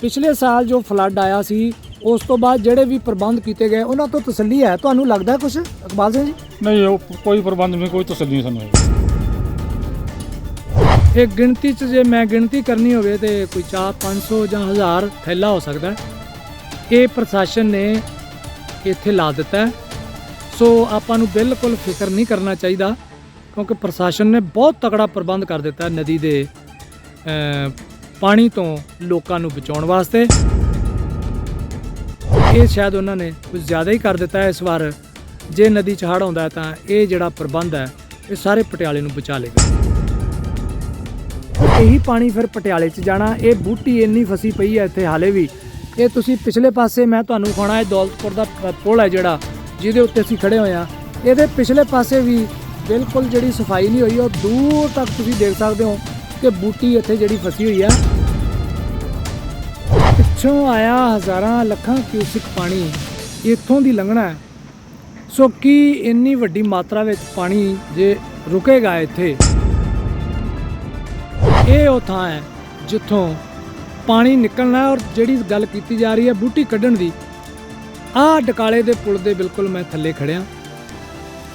ਪਿਛਲੇ ਸਾਲ ਜੋ ਫਲੱਡ ਆਇਆ ਸੀ ਉਸ ਤੋਂ ਬਾਅਦ ਜਿਹੜੇ ਵੀ ਪ੍ਰਬੰਧ ਕੀਤੇ ਗਏ ਉਹਨਾਂ ਤੋਂ ਤਸੱਲੀ ਹੈ ਤੁਹਾਨੂੰ ਲੱਗਦਾ ਕੁਝ ਇਕਬਾਲ ਸਿੰਘ ਜੀ ਨਹੀਂ ਉਹ ਕੋਈ ਪ੍ਰਬੰਧ ਨਹੀਂ ਕੋਈ ਤਸੱਲੀ ਨਹੀਂ ਸਾਨੂੰ ਇਹ ਗਿਣਤੀ 'ਚ ਜੇ ਮੈਂ ਗਿਣਤੀ ਕਰਨੀ ਹੋਵੇ ਤੇ ਕੋਈ 4 500 ਜਾਂ 1000 ਥੈਲਾ ਹੋ ਸਕਦਾ। ਇਹ ਪ੍ਰਸ਼ਾਸਨ ਨੇ ਇੱਥੇ ਲਾ ਦਿੱਤਾ। ਸੋ ਆਪਾਂ ਨੂੰ ਬਿਲਕੁਲ ਫਿਕਰ ਨਹੀਂ ਕਰਨਾ ਚਾਹੀਦਾ ਕਿਉਂਕਿ ਪ੍ਰਸ਼ਾਸਨ ਨੇ ਬਹੁਤ ਤਕੜਾ ਪ੍ਰਬੰਧ ਕਰ ਦਿੱਤਾ ਨਦੀ ਦੇ ਪਾਣੀ ਤੋਂ ਲੋਕਾਂ ਨੂੰ ਬਚਾਉਣ ਵਾਸਤੇ। ਇਹ ਸ਼ਾਇਦ ਉਹਨਾਂ ਨੇ ਕੁਝ ਜ਼ਿਆਦਾ ਹੀ ਕਰ ਦਿੱਤਾ ਹੈ ਇਸ ਵਾਰ। ਜੇ ਨਦੀ 'ਚ ਹੜ੍ਹ ਆਉਂਦਾ ਤਾਂ ਇਹ ਜਿਹੜਾ ਪ੍ਰਬੰਧ ਹੈ, ਇਹ ਸਾਰੇ ਪਟਿਆਲੇ ਨੂੰ ਬਚਾ ਲੇਗਾ। ਇਹੀ ਪਾਣੀ ਫਿਰ ਪਟਿਆਲੇ 'ਚ ਜਾਣਾ, ਇਹ ਬੂਟੀ ਇੰਨੀ ਫਸੀ ਪਈ ਹੈ ਇੱਥੇ ਹਾਲੇ ਵੀ। ਇਹ ਤੁਸੀਂ ਪਿਛਲੇ ਪਾਸੇ ਮੈਂ ਤੁਹਾਨੂੰ ਖਾਣਾ ਹੈ ਦੌਲਤਪੁਰ ਦਾ ਪੁਲ ਹੈ ਜਿਹੜਾ, ਜਿਹਦੇ ਉੱਤੇ ਅਸੀਂ ਖੜੇ ਹੋਏ ਆ ਇਹਦੇ ਪਿਛਲੇ ਪਾਸੇ ਵੀ ਬਿਲਕੁਲ ਜਿਹੜੀ ਸਫ਼ਾਈ ਨਹੀਂ ਹੋਈ, ਉਹ ਦੂਰ ਤੱਕ ਤੁਸੀਂ ਦੇਖ ਸਕਦੇ ਹੋ ਕਿ ਬੂਟੀ ਇੱਥੇ ਜਿਹੜੀ ਫਸੀ ਹੋਈ ਹੈ। ਪਿੱਛੋਂ ਆਇਆ ਹਜ਼ਾਰਾਂ ਲੱਖਾਂ ਕਿਊਸਿਕ ਪਾਣੀ ਇੱਥੋਂ ਦੀ ਲੰਘਣਾ ਹੈ। ਸੋ ਕੀ ਇੰਨੀ ਵੱਡੀ ਮਾਤਰਾ ਵਿੱਚ ਪਾਣੀ ਜੇ ਰੁਕੇਗਾ ਇੱਥੇ? ਇਹ ਉਹ ਥਾਂ ਹੈ ਜਿੱਥੋਂ ਪਾਣੀ ਨਿਕਲਣਾ ਔਰ ਜਿਹੜੀ ਗੱਲ ਕੀਤੀ ਜਾ ਰਹੀ ਹੈ ਬੂਟੀ ਕੱਢਣ ਦੀ। ਆਹ ਡਕਾਲੇ ਦੇ ਪੁਲ ਦੇ ਬਿਲਕੁਲ ਮੈਂ ਥੱਲੇ ਖੜਿਆ।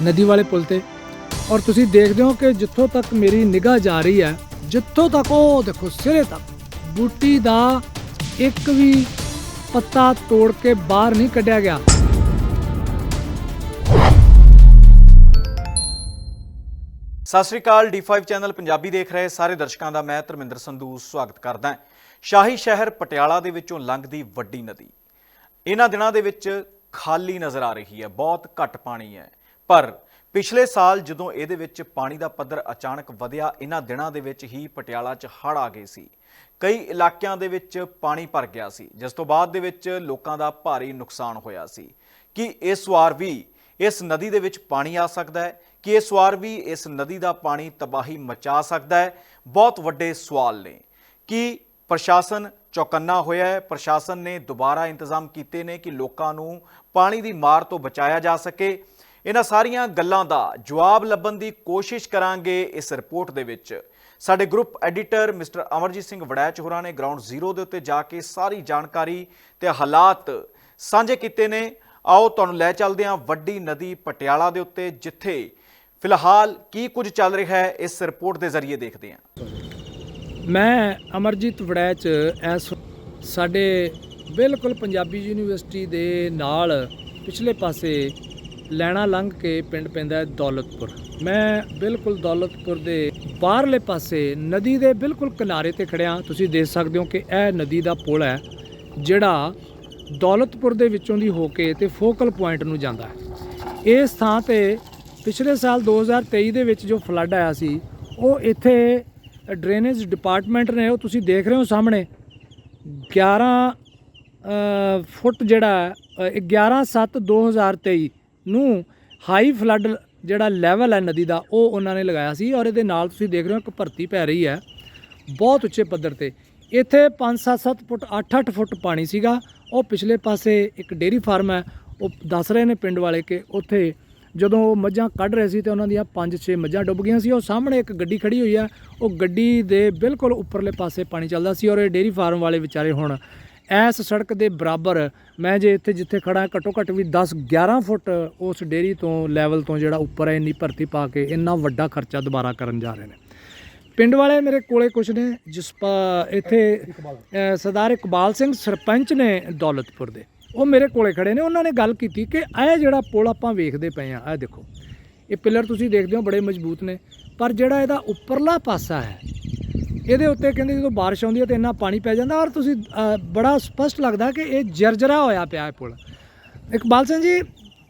ਨਦੀ ਵਾਲੇ ਪੁਲ ਤੇ। ਔਰ ਤੁਸੀਂ ਦੇਖਦੇ ਹੋ ਕਿ ਜਿੱਥੋਂ ਤੱਕ ਮੇਰੀ ਨਿਗਾਹ ਜਾ ਰਹੀ ਹੈ, ਜਿੱਥੋਂ ਤੱਕ ਉਹ ਦੇਖੋ ਸਿਰੇ ਤੱਕ ਬੂਟੀ ਦਾ ਇੱਕ ਵੀ ਪੱਤਾ ਤੋੜ ਕੇ ਬਾਹਰ ਨਹੀਂ ਕੱਢਿਆ ਗਿਆ। ਸਤਿ ਸ਼੍ਰੀ ਅਕਾਲ D5 ਚੈਨਲ ਪੰਜਾਬੀ ਦੇਖ ਰਹੇ ਸਾਰੇ ਦਰਸ਼ਕਾਂ ਦਾ ਮੈਂ ਧਰਮਿੰਦਰ ਸੰਧੂ ਸਵਾਗਤ ਕਰਦਾ ਹਾਂ। ਸ਼ਾਹੀ ਸ਼ਹਿਰ ਪਟਿਆਲਾ ਦੇ ਵਿੱਚੋਂ ਲੰਘਦੀ ਵੱਡੀ ਨਦੀ। ਇਹਨਾਂ ਦਿਨਾਂ ਦੇ ਵਿੱਚ ਖਾਲੀ ਨਜ਼ਰ ਆ ਰਹੀ ਹੈ, ਬਹੁਤ ਘੱਟ ਪਾਣੀ ਹੈ। ਪਰ ਪਿਛਲੇ ਸਾਲ ਜਦੋਂ ਇਹਦੇ ਵਿੱਚ ਪਾਣੀ ਦਾ ਪੱਧਰ ਅਚਾਨਕ ਵਧਿਆ ਇਹਨਾਂ ਦਿਨਾਂ ਦੇ ਵਿੱਚ ਹੀ ਪਟਿਆਲਾ 'ਚ ਹੜ੍ਹ ਆ ਗਏ ਸੀ। ਕਈ ਇਲਾਕਿਆਂ ਦੇ ਵਿੱਚ ਪਾਣੀ ਭਰ ਗਿਆ ਸੀ, ਜਿਸ ਤੋਂ ਬਾਅਦ ਦੇ ਵਿੱਚ ਲੋਕਾਂ ਦਾ ਭਾਰੀ ਨੁਕਸਾਨ ਹੋਇਆ ਸੀ। ਕਿ ਇਸ ਵਾਰ ਵੀ ਇਸ ਨਦੀ ਦੇ ਵਿੱਚ ਪਾਣੀ ਆ ਸਕਦਾ ਹੈ? ਕਿ ਇਸ ਵਾਰ ਵੀ ਇਸ ਨਦੀ ਦਾ ਪਾਣੀ ਤਬਾਹੀ ਮਚਾ ਸਕਦਾ ਹੈ? ਬਹੁਤ ਵੱਡੇ ਸਵਾਲ ਨੇ। ਕਿ ਪ੍ਰਸ਼ਾਸਨ ਚੌਕੰਨਾ ਹੋਇਆ ਹੈ? ਪ੍ਰਸ਼ਾਸਨ ਨੇ ਦੁਬਾਰਾ ਇੰਤਜ਼ਾਮ ਕੀਤੇ ਨੇ ਕਿ ਲੋਕਾਂ ਨੂੰ ਪਾਣੀ ਦੀ ਮਾਰ ਤੋਂ ਬਚਾਇਆ ਜਾ ਸਕੇ? ਇਹਨਾਂ ਸਾਰੀਆਂ ਗੱਲਾਂ ਦਾ ਜਵਾਬ ਲੱਭਣ ਦੀ ਕੋਸ਼ਿਸ਼ ਕਰਾਂਗੇ ਇਸ ਰਿਪੋਰਟ ਦੇ ਵਿੱਚ। ਸਾਡੇ group editor mister Amarjit Singh Waraich ਹੋਰਾਂ ਨੇ ਗਰਾਊਂਡ ਜ਼ੀਰੋ ਦੇ ਉੱਤੇ ਜਾ ਕੇ ਸਾਰੀ ਜਾਣਕਾਰੀ ਤੇ ਹਾਲਾਤ ਸਾਂਝੇ ਕੀਤੇ ਨੇ। ਆਓ ਤੁਹਾਨੂੰ ਲੈ ਚੱਲਦੇ ਹਾਂ ਵੱਡੀ ਨਦੀ ਪਟਿਆਲਾ ਦੇ ਉੱਤੇ, ਜਿੱਥੇ ਫਿਲਹਾਲ ਕੀ ਕੁਝ ਚੱਲ ਰਿਹਾ ਹੈ ਇਸ ਰਿਪੋਰਟ ਦੇ ਜ਼ਰੀਏ ਦੇਖਦੇ ਹਾਂ। ਮੈਂ ਅਮਰਜੀਤ ਵੜੈਚ, ਐਸ ਸਾਡੇ ਬਿਲਕੁਲ ਪੰਜਾਬੀ ਯੂਨੀਵਰਸਿਟੀ ਦੇ ਨਾਲ ਪਿਛਲੇ ਪਾਸੇ ਲੈਣਾ ਲੰਘ ਕੇ ਪਿੰਡ ਪੈਂਦਾ ਹੈ ਦੌਲਤਪੁਰ। ਮੈਂ ਬਿਲਕੁਲ ਦੌਲਤਪੁਰ ਦੇ ਬਾਹਰਲੇ ਪਾਸੇ ਨਦੀ ਦੇ ਬਿਲਕੁਲ ਕਿਨਾਰੇ ਤੇ ਖੜਿਆ। ਤੁਸੀਂ ਦੇਖ ਸਕਦੇ ਹੋ ਕਿ ਇਹ ਨਦੀ ਦਾ ਪੁਲ ਹੈ, ਜਿਹੜਾ ਦੌਲਤਪੁਰ ਦੇ ਵਿੱਚੋਂ ਦੀ ਹੋ ਕੇ ਤੇ ਫੋਕਲ ਪੁਆਇੰਟ ਨੂੰ ਜਾਂਦਾ ਹੈ। ਇਸ ਥਾਂ ਤੇ ਪਿਛਲੇ ਸਾਲ 2023 ਦੇ ਵਿੱਚ ਜੋ ਫਲੱਡ ਆਇਆ ਸੀ, ਉਹ ਇੱਥੇ ਡਰੇਨੇਜ ਡਿਪਾਰਟਮੈਂਟ ਨੇ, ਉਹ ਤੁਸੀਂ ਦੇਖ ਰਹੇ ਹੋ ਸਾਹਮਣੇ 11 ਫੁੱਟ ਜਿਹੜਾ 11 7 2023 ਨੂੰ ਹਾਈ ਫਲੱਡ ਜਿਹੜਾ ਲੈਵਲ ਹੈ ਨਦੀ ਦਾ, ਉਹ ਉਹਨਾਂ ਨੇ ਲਗਾਇਆ ਸੀ ਔਰ ਇਹਦੇ ਨਾਲ ਤੁਸੀਂ ਦੇਖ ਰਹੇ ਹੋ ਇੱਕ ਭਰਤੀ ਪੈ ਰਹੀ ਹੈ, ਬਹੁਤ ਉੱਚੇ ਪੱਧਰ ਤੇ। ਇੱਥੇ 5-7 ਫੁੱਟ 8-8 ਫੁੱਟ ਪਾਣੀ ਸੀਗਾ। ਉਹ ਪਿਛਲੇ ਪਾਸੇ ਇੱਕ ਡੇਰੀ ਫਾਰਮ ਹੈ, ਉਹ ਦੱਸ ਰਹੇ ਨੇ ਪਿੰਡ ਵਾਲੇ ਕਿ ਉੱਥੇ ਜਦੋਂ ਉਹ ਮੱਝਾਂ ਕੱਢ ਰਹੇ ਸੀ ਤੇ ਉਹਨਾਂ ਦੀਆਂ 5-6 ਮੱਝਾਂ ਡੁੱਬ ਗਈਆਂ ਸੀ, ਉਹ ਸਾਹਮਣੇ ਇੱਕ ਗੱਡੀ ਖੜੀ ਹੋਈ ਹੈ। ਉਹ ਗੱਡੀ ਦੇ ਬਿਲਕੁਲ ਉੱਪਰਲੇ ਪਾਸੇ ਪਾਣੀ ਚੱਲਦਾ ਸੀ ਔਰ ਇਹ ਡੇਰੀ ਫਾਰਮ ਵਾਲੇ ਵਿਚਾਰੇ ਹੁਣ ਐਸ ਸੜਕ ਦੇ ਬਰਾਬਰ ਮੈਂ ਜੇ ਇੱਥੇ ਜਿੱਥੇ ਖੜਾ ਘੱਟੋ ਘੱਟ ਵੀ 10-11 ਫੁੱਟ ਉਸ ਡੇਰੀ ਤੋਂ ਲੈਵਲ ਤੋਂ ਜਿਹੜਾ ਉੱਪਰ ਹੈ, ਇੰਨੀ ਭਰਤੀ ਪਾ ਕੇ ਇੰਨਾ ਵੱਡਾ ਖਰਚਾ ਦੁਬਾਰਾ ਕਰਨ ਜਾ ਰਹੇ ਨੇ। ਪਿੰਡ ਵਾਲੇ ਮੇਰੇ ਕੋਲੇ ਕੁਛ ਨੇ, ਜਿਸ ਪਾ ਇੱਥੇ ਸਰਦਾਰ ਇਕਬਾਲ ਸਿੰਘ ਸਰਪੰਚ ਨੇ ਦੌਲਤਪੁਰ ਦੇ। ਉਹ ਮੇਰੇ ਕੋਲੇ ਖੜੇ ਨੇ, ਉਹਨਾਂ ਨੇ ਗੱਲ ਕੀਤੀ ਕਿ ਇਹ ਜਿਹੜਾ ਪੁਲ ਆਪਾਂ ਵੇਖਦੇ ਪਏ ਆ ਇਹ ਦੇਖੋ। ਇਹ ਪਿਲਰ ਤੁਸੀਂ ਦੇਖਦੇ ਹੋ, ਬੜੇ ਮਜ਼ਬੂਤ ਨੇ। ਪਰ ਜਿਹੜਾ ਇਹਦਾ ਉੱਪਰਲਾ ਪਾਸਾ ਹੈ ਇਹਦੇ ਉੱਤੇ ਕਹਿੰਦੇ ਜਦੋਂ ਬਾਰਿਸ਼ ਆਉਂਦੀ ਹੈ ਤੇ ਇੰਨਾ ਪਾਣੀ ਪੈ ਜਾਂਦਾ ਔਰ ਤੁਸੀਂ ਬੜਾ ਸਪਸ਼ਟ ਲੱਗਦਾ ਕਿ ਇਹ ਜਰਜਰਾ ਹੋਇਆ ਪਿਆ ਹੈ ਪੁਲ। ਇਕਬਾਲ ਸਿੰਘ ਜੀ